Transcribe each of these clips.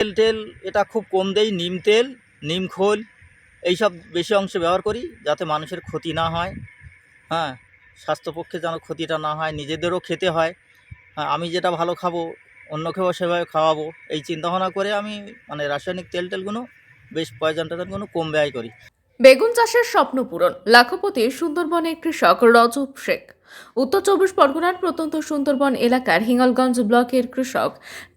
তেল টেল এটা খুব কম দেই নিম তেল নিম খোল এইসব বেশি অংশে ব্যবহার করি যাতে মানুষের ক্ষতি না হয়। হ্যাঁ স্বাস্থ্যপক্ষে যেন ক্ষতিটা না হয় নিজেদেরও খেতে হয়। হ্যাঁ, আমি যেটা ভালো খাব অন্য অন্যকেও সেভাবে খাওয়াবো এই চিন্তাভাবনা করে আমি মানে রাসায়নিক তেল টেলগুলো বেশ পয়জন টয়জনগুলো কম ব্যয় করি। বেগুন চাষের স্বপ্ন পূরণ লাখপতি সুন্দরবনের কৃষক রজব শেখ। উত্তর চব্বিশ পরগনার প্রত্যন্ত সুন্দরবন এলাকার হিঙ্গলগঞ্জ ব্লকের কৃষক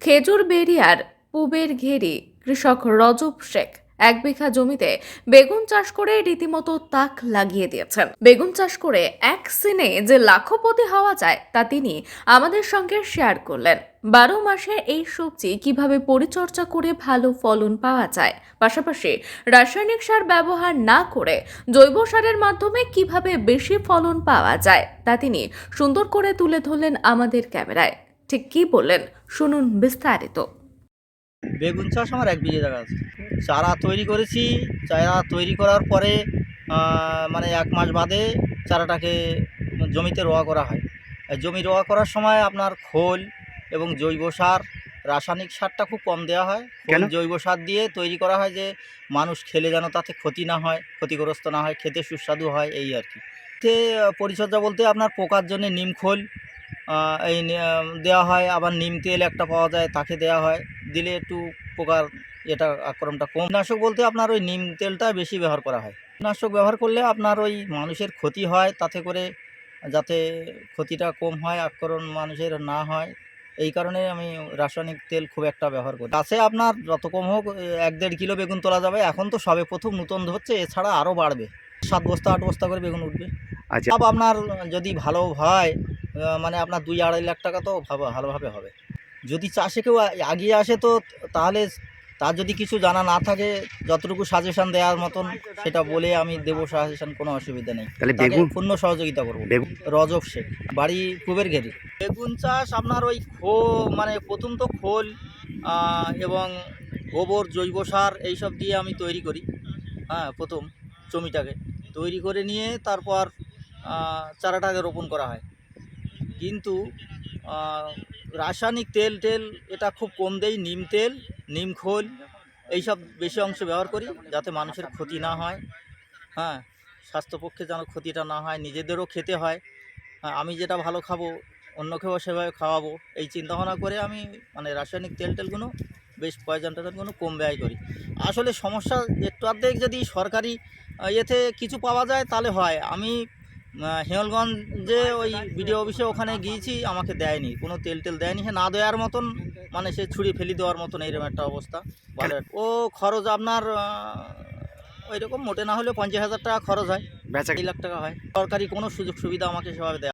খেজুর বেরিয়ার পুবের ঘেরি, কৃষক রজব শেখ, এক বিঘা জমিতে বেগুন চাষ করে রীতিমতো তাক লাগিয়ে দিয়েছেন। বেগুন চাষ করে এক সিনে যে লাখপতি হওয়া যায়, তা তিনি আমাদের সঙ্গে শেয়ার করলেন। বারো মাসে এই সবজি কীভাবে পরিচর্যা করে ভালো ফলন পাওয়া যায়, পাশাপাশি রাসায়নিক সার ব্যবহার না করে জৈব সারের মাধ্যমে কীভাবে বেশি ফলন পাওয়া যায়, তা তিনি সুন্দর করে তুলে ধরলেন আমাদের ক্যামেরায়। ঠিক কি বললেন, শুনুন বিস্তারিত। বেগুন চাষ আমার এক বিঘে জায়গা আছে। চারা তৈরি করেছি চারা তৈরি করার পরে মানে এক মাস বাদে চারাটাকে জমিতে রোয়া করা হয়। জমি রোয়া করার সময় আপনার খোল এবং জৈব সার রাসায়নিক সারটা খুব কম দেওয়া হয়? জৈব সার দিয়ে তৈরি করা হয় যে মানুষ খেলে যেন তাতে ক্ষতি না হয় ক্ষতিগ্রস্ত না হয় খেতে সুস্বাদু হয় এই আর কি। তে পরিচর্যা বলতে আপনার পোকার জন্য নিম খোল এই দেওয়া হয়। আবার নিম তেল একটা পাওয়া যায় তাকে দেওয়া হয়। দিলে একটু পোকার এটা আক্রমণটা কম। কীটনাশক বলতে আপনার ওই নিম তেলটা বেশি ব্যবহার করা হয়। কীটনাশক ব্যবহার করলে আপনার ওই মানুষের ক্ষতি হয় তাতে করে যাতে ক্ষতিটা কম হয় আক্রমণ মানুষের না হয়। এই কারণে আমি রাসায়নিক তেল খুব একটা ব্যবহার করি গাছে আপনার যত কম হোক এক দেড় কিলো বেগুন তোলা যাবে। এখন তো সবে প্রথম নতুন হচ্ছে এছাড়া আরও বাড়বে। সাত বস্তা আট বস্তা করে বেগুন উঠবে। আচ্ছা। আপনার যদি ভালো হয় মানে আপনার দুই আড়াই লাখ টাকা তো ভালোভাবে হবে। যদি চাষে কেউ এগিয়ে আসে তো তাহলে তার যদি কিছু জানা না থাকে যতটুকু সাজেশন দেওয়ার মতন সেটা বলে আমি দেবো সাজেশন কোনো অসুবিধা নেই। বেগুন পূর্ণ সহযোগিতা করব। বেগুন রজব শেখ বাড়ি কুবের ঘেরি। বেগুন চাষ আপনার ওই খো মানে প্রথম তো খোল এবং গোবর জৈব সার এইসব দিয়ে আমি তৈরি করি। হ্যাঁ প্রথম জমিটাকে তৈরি করে নিয়ে তারপর চারাটাকে রোপণ করা হয়। কিন্তু রাসায়নিক তেল টেল এটা খুব কম দেই নিম তেল নিম খোল এইসব বেশি অংশ ব্যবহার করি যাতে মানুষের ক্ষতি না হয়। হ্যাঁ স্বাস্থ্যপক্ষে যেন ক্ষতিটা না হয় নিজেদেরও খেতে হয়। হ্যাঁ, আমি যেটা ভালো খাব অন্যকেও সেভাবে খাওয়াবো এই চিন্তাভাবনা করে আমি মানে রাসায়নিক তেল টেলগুলো বেশ পয়জন টয়জনগুলো কম ব্যয় করি। আসলে সমস্যা একটু অর্ধেক যদি সরকারি ইয়েতে কিছু পাওয়া যায় তাহলে হয়। আমি আহ, হিঙ্গলগঞ্জে ওই বিডিও অফিসে ওখানে গিয়েছি আমাকে দেয়নি। কোনো তেল টেল দেয়নি। সে না দেওয়ার মতন মানে সে ছুরি ফেলি দেওয়ার মতন এইরকম একটা অবস্থা। ও খরচ আপনার ওই রকম মোটে না হলে পঞ্চাশ হাজার টাকা খরচ হয়। বেচা লাখ টাকা হয়। সরকারি কোনো সুযোগ সুবিধা আমাকে সেভাবে দেয়